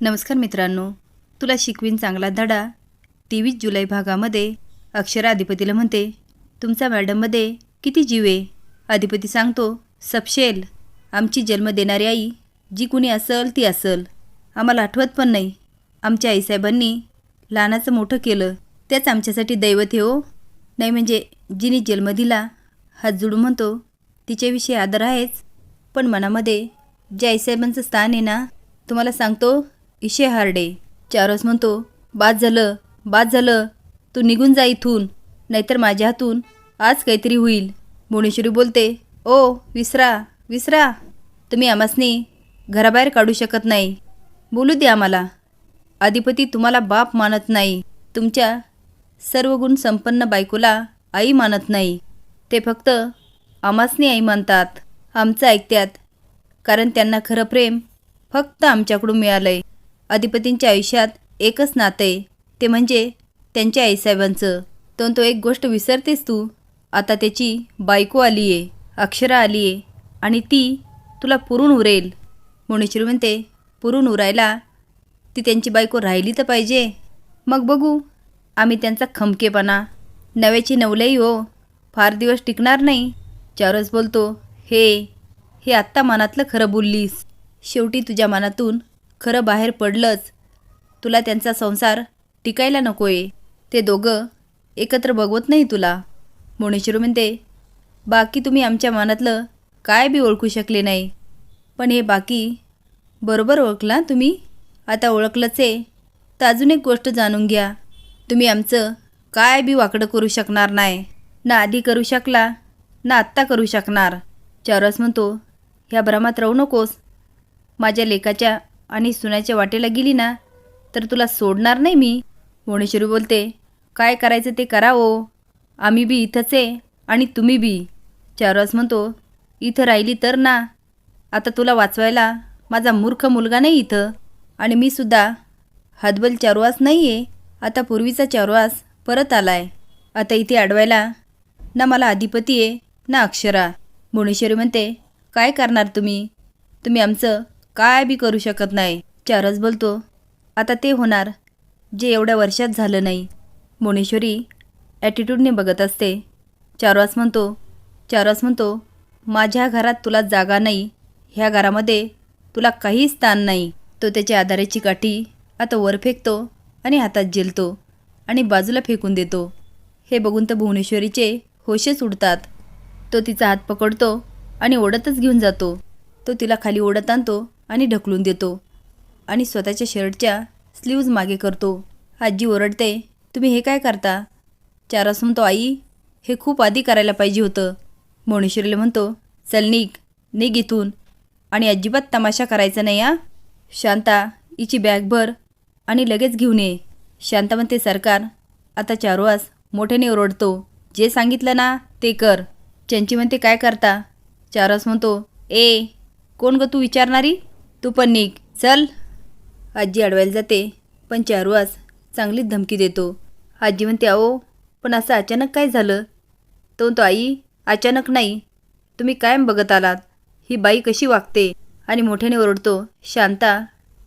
नमस्कार मित्रांनो. तुला शिकवीन चांगला धडा. तेवीस जुलै भागामध्ये अक्षरा अधिपतीला म्हणते तुमचा मॅडममध्ये किती जीव आहे? अधिपती सांगतो सपशेल. आमची जन्म देणारी आई जी कुणी असल ती असल. आम्हाला आठवत पण नाही. आमच्या आईसाहेबांनी लहानाचं मोठं केलं. त्याच आमच्यासाठी दैवत हे हो. नाही म्हणजे जिने जन्म दिला हात जुडून म्हणतो तिच्याविषयी आदर आहेच. पण मनामध्ये जे आईसाहेबांचं स्थान आहे ना तुम्हाला सांगतो इशे हार्डे. चारस म्हणतो बाद झालं बाद झालं. तू निघून जा इथून. नाहीतर माझ्या हातून आज काहीतरी होईल. भुवनेश्वरी बोलते ओ विसरा विसरा. तुम्ही आमासनी घराबाहेर काढू शकत नाही. बोलू दे आम्हाला. अधिपती तुम्हाला बाप मानत नाही. तुमच्या सर्व गुण संपन्न बायकोला आई मानत नाही. ते फक्त आमासनी आई मानतात. आमचं ऐकत्यात. कारण त्यांना खरं प्रेम फक्त आमच्याकडून मिळालं आहे अधिपतींच्या आयुष्यात एकच नातं आहे ते म्हणजे त्यांच्या आईसाहेबांचं. तो तो एक गोष्ट विसरतेस तू. आता त्याची बायको आली आहे अक्षरा आली आहे आणि ती तुला पुरून उरेल. मुणेश्वरी म्हणते पुरून उरायला? ती त्यांची बायको राहिली तर पाहिजे. मग बघू आम्ही त्यांचा खमकेपणा नव्याची नवलई हो फार दिवस टिकणार नाही. चारच बोलतो हे हे आत्ता मनातलं खरं बोललीस. शेवटी तुझ्या मनातून खरं बाहेर पडलंच. तुला त्यांचा संसार टिकायला नकोय. ते दोघं एकत्र बघवत नाही तुला. मोणेश्वरी म्हणते बाकी तुम्ही आमच्या मनातलं काय बी ओळखू शकले नाही. पण हे बाकी बरोबर ओळखला तुम्ही? आता ओळखलंच आहे. तर अजून एक गोष्ट जाणून घ्या. तुम्ही आमचं काय बी वाकडं करू शकणार नाही. ना आधी करू शकला ना आत्ता करू शकणार. चारस म्हणतो ह्या भ्रमात राहू नकोस. माझ्या लेखाच्या आणि सुनाच्या वाटेला गेली ना तर तुला सोडणार नाही मी वणेश्वरी बोलते. काय करायचं ते करावं. आम्ही बी इथंच आहे आणि तुम्ही बी. चारवास म्हणतो इथं राहिली तर ना. आता तुला वाचवायला माझा मूर्ख मुलगा नाही इथं. आणि मी सुद्धा. हातबल चारवास नाही आहे आता पूर्वीचा चारवास परत आलाय. आता इथे अडवायला ना मला अधिपती आहे ना अक्षरा. भुवनेश्वरी म्हणते काय करणार तुम्ही? तुम्ही आमचं काय बी करू शकत नाही. चारच बोलतो. आता ते होणार. जे एवढ्या वर्षात झालं नाही. भुवनेश्वरी ॲटिट्यूडने बघत असते. चारवास म्हणतो चारवास म्हणतो माझ्या घरात तुला जागा नाही. ह्या घरामध्ये तुला काही स्थान नाही. तो त्याच्या आधाराची काठी आता वर फेकतो आणि हातात झेलतो आणि बाजूला फेकून देतो. हे बघून तर भुवनेश्वरीचे होशेच उडतात. तो तिचा हात पकडतो आणि ओढतच घेऊन जातो. तो तिला खाली ओढत आणतो आणि ढकलून देतो. आणि स्वतःच्या शर्टच्या स्लीव्ज मागे करतो. आजी ओरडते तुम्ही हे काय करता? चारस म्हणतो आई हे खूप आधी करायला पाहिजे होतं. मोणेश्वरीला म्हणतो चल निघ निघ इथून. आणि अजिबात तमाशा करायचा नाही आ शांता हिची बॅग भर आणि लगेच घेऊन ये. शांता म्हणते सरकार आता चारवास मोठ्याने ओरडतो. जे सांगितलं ना ते कर. चंची म्हणते काय करता? चारवास म्हणतो ए कोण ग तू विचारणारी? तू पण निघ चल. आजी अडवायला जाते पण चारवास चांगलीच धमकी देतो. आजी म्हणते अहो पण असं अचानक काय झालं? तो तो आई अचानक नाही. तुम्ही कायम बघत आलात. ही बाई कशी वागते? आणि मोठ्याने ओरडतो शांता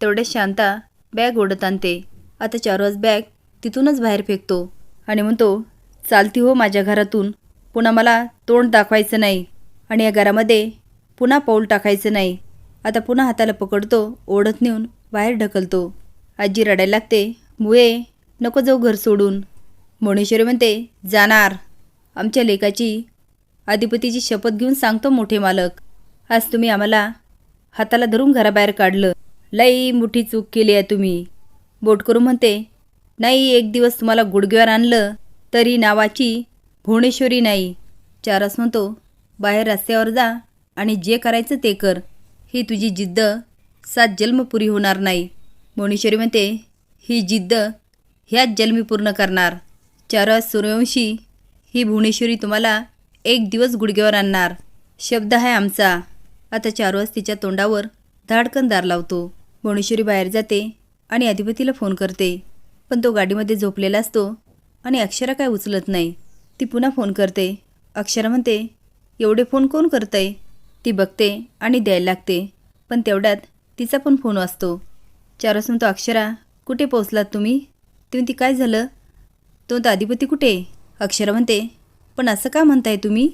तेवढ्याच शांता बॅग ओढत आणते. आता चारवाज बॅग तिथूनच बाहेर फेकतो. आणि म्हणतो चालती हो माझ्या घरातून. पुन्हा मला तोंड दाखवायचं नाही. आणि या घरामध्ये पुन्हा पाऊल टाकायचं नाही. आता पुन्हा हाताला पकडतो ओढत नेऊन बाहेर ढकलतो. आजी रडायला लागते मुळे नको जाऊ घर सोडून. मोणेश्वरी म्हणते जाणार. आमच्या लेकाची अधिपतीची शपथ घेऊन सांगतो मोठे मालक. आज तुम्ही आम्हाला हाताला धरून घराबाहेर काढलं. लई मोठी चूक केली आहे तुम्ही. बोट करून म्हणते नाही एक दिवस तुम्हाला गुडघ्यावर आणलं तरी नावाची भुवनेश्वरी नाही. चारस म्हणतो बाहेर रस्त्यावर जा आणि जे करायचं ते कर. ही तुझी जिद्द सात जन्म पुरी होणार नाही. मोनेश्वरी म्हणते ही जिद्द ह्याच जन्मी पूर्ण करणार. चारस सूर्यवंशी ही भुवनेश्वरी तुम्हाला एक दिवस गुडघ्यावर आणणार. शब्द आहे आमचा. आता चारवाज तिच्या तोंडावर धाडकन दार लावतो. भुवनेश्वरी बाहेर जाते आणि अधिपतीला फोन करते. पण तो गाडीमध्ये झोपलेला असतो आणि अक्षरा काय उचलत नाही. ती पुन्हा फोन करते. अक्षरा म्हणते एवढे फोन कोण करतंय? ती बघते आणि द्यायला लागते. पण तेवढ्यात तिचा पण फोन वाचतो चार वाजता तो अक्षरा कुठे पोहोचलात तुम्ही? तुम्ही ती काय झालं? तो म्हणतो अधिपती कुठे? अक्षरा म्हणते पण असं का म्हणताय तुम्ही?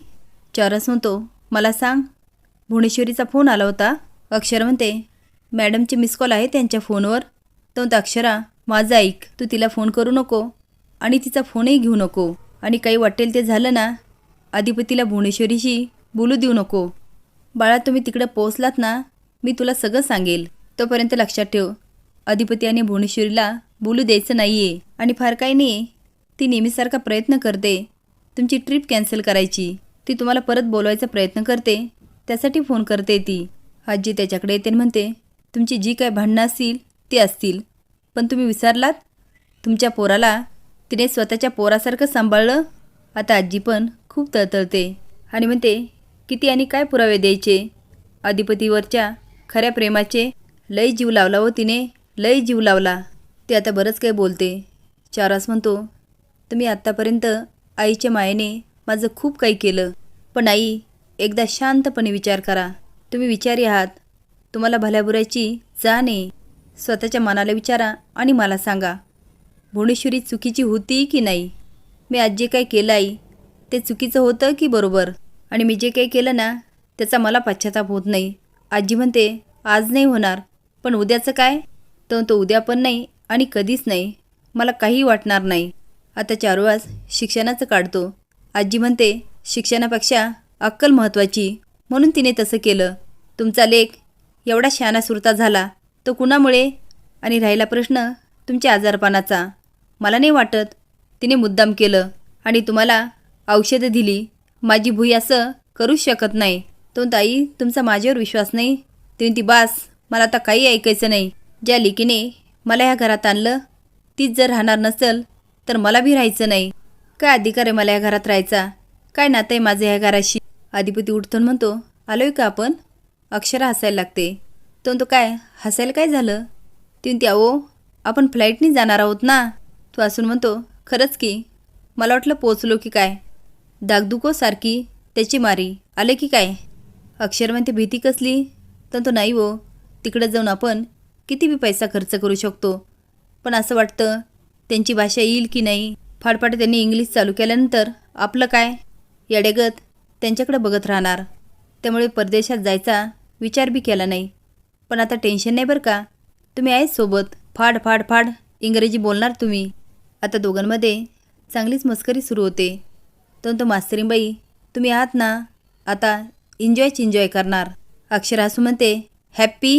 चार वाजता म्हणतो मला सांग भुवनेश्वरीचा फोन आला होता. अक्षरा म्हणते मॅडमचे मिस कॉल आहे त्यांच्या फोनवर. तो म्हणतो अक्षरा माझं ऐक तू तिला फोन करू नको आणि तिचा फोनही घेऊ नको आणि काही वाटेल ते झालं ना अधिपतीला भुवनेश्वरीशी बोलू देऊ नको. बाळा तुम्ही तिकडे पोहोचलात ना मी तुला सगळं सांगेल. तोपर्यंत लक्षात ठेव. अधिपती आणि भुवनेश्वरीला बोलू द्यायचं नाही आहे आणि फार काही नाही ती नेहमीसारखा प्रयत्न करते. तुमची ट्रिप कॅन्सल करायची. ती तुम्हाला परत बोलवायचा प्रयत्न करते. त्यासाठी फोन करते ती. आजी त्याच्याकडे येते आणि म्हणते तुमची जी काय भांडणं असतील ती असतील. पण तुम्ही विसरलात? तुमच्या पोराला तिने स्वतःच्या पोरासारखं सांभाळलं? आता आजी पण खूप तळतळते आणि म्हणते किती आणि काय पुरावे द्यायचे? अधिपतीवरच्या खऱ्या प्रेमाचे लय जीव लावला व तिने लय जीव लावला. ते आता बरंच काही बोलते. चारास म्हणतो तुम्ही आत्तापर्यंत आईच्या मायेने माझं खूप काही केलं. पण आई एकदा शांतपणे विचार करा. तुम्ही विचारी आहात. तुम्हाला भल्याबुऱ्याची जाण आहे. स्वतःच्या मनाला विचारा आणि मला सांगा. भुवनेश्वरी चुकीची होती की नाही? मी आज जे काही केलं आई ते चुकीचं होतं की बरोबर? आणि मी जे काही केलं ना त्याचा मला पश्चाताप होत नाही. आजी म्हणते आज नाही होणार पण उद्याचं काय? तर तो उद्या पण नाही आणि कधीच नाही. मला काही वाटणार नाही. आता चारुवास शिक्षणाचं काढतो. आजी म्हणते शिक्षणापेक्षा अक्कल महत्त्वाची. म्हणून तिने तसं केलं. तुमचा लेख एवढा शहाणासुरता झाला तो कुणामुळे? आणि राहिला प्रश्न तुमच्या आजारपणाचा. मला नाही वाटत. तिने मुद्दाम केलं आणि तुम्हाला औषधं दिली. माझी भुई असं करूच शकत नाही. तो ताई तुमचा माझ्यावर विश्वास नाही? तुम्ही ती बास मला आता काही ऐकायचं नाही. ज्या लेकीने मला ह्या घरात आणलं तीच जर राहणार नसेल तर मला बी राहायचं नाही. काय अधिकार आहे मला या घरात राहायचा? काय नातं आहे माझं ह्या घराशी? अधिपती उठतो म्हणतो आलोय का आपण? अक्षरा हसायला लागते. तो तो काय हसायला काय झालं? ती म्हणते अहो आपण फ्लाईटनी जाणार आहोत ना? तो असून म्हणतो खरंच की मला वाटलं पोचलो की काय? दागदुको सारखी त्याची मारी. आले की काय? अक्षर म्हणते भीती कसली? तर तो नाही हो तिकडं जाऊन आपण किती बी पैसा खर्च करू शकतो. पण असं वाटतं त्यांची भाषा येईल की नाही? फाटफाट त्यांनी इंग्लिश चालू केल्यानंतर आपलं काय? येडेगत त्यांच्याकडे बघत राहणार. त्यामुळे परदेशात जायचा विचार बी केला नाही. पण आता टेन्शन नाही बरं का? तुम्ही आहेत सोबत. फाड फाड फाड. इंग्रजी बोलणार तुम्ही. आता दोघांमध्ये चांगलीच मस्करी सुरू होते. तो तो मास्तरीबाई तुम्ही आहात ना? आता एन्जॉयच एन्जॉय करणार. अक्षरा असू म्हणते हॅप्पी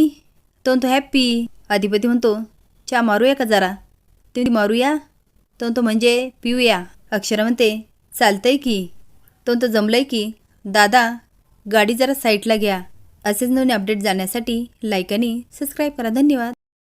तो म्हणतो हॅप्पी अधिपती म्हणतो चा मारूया का जरा? तुम्ही मारूया? तो म्हणतो म्हणजे पिऊया. अक्षरा म्हणते चालतंय की. तो म्हणतो जमलंय की दादा गाडी जरा साईटला घ्या. असेच नवीन अपडेट जाण्यासाठी लाईक आणि सबस्क्राईब करा. धन्यवाद.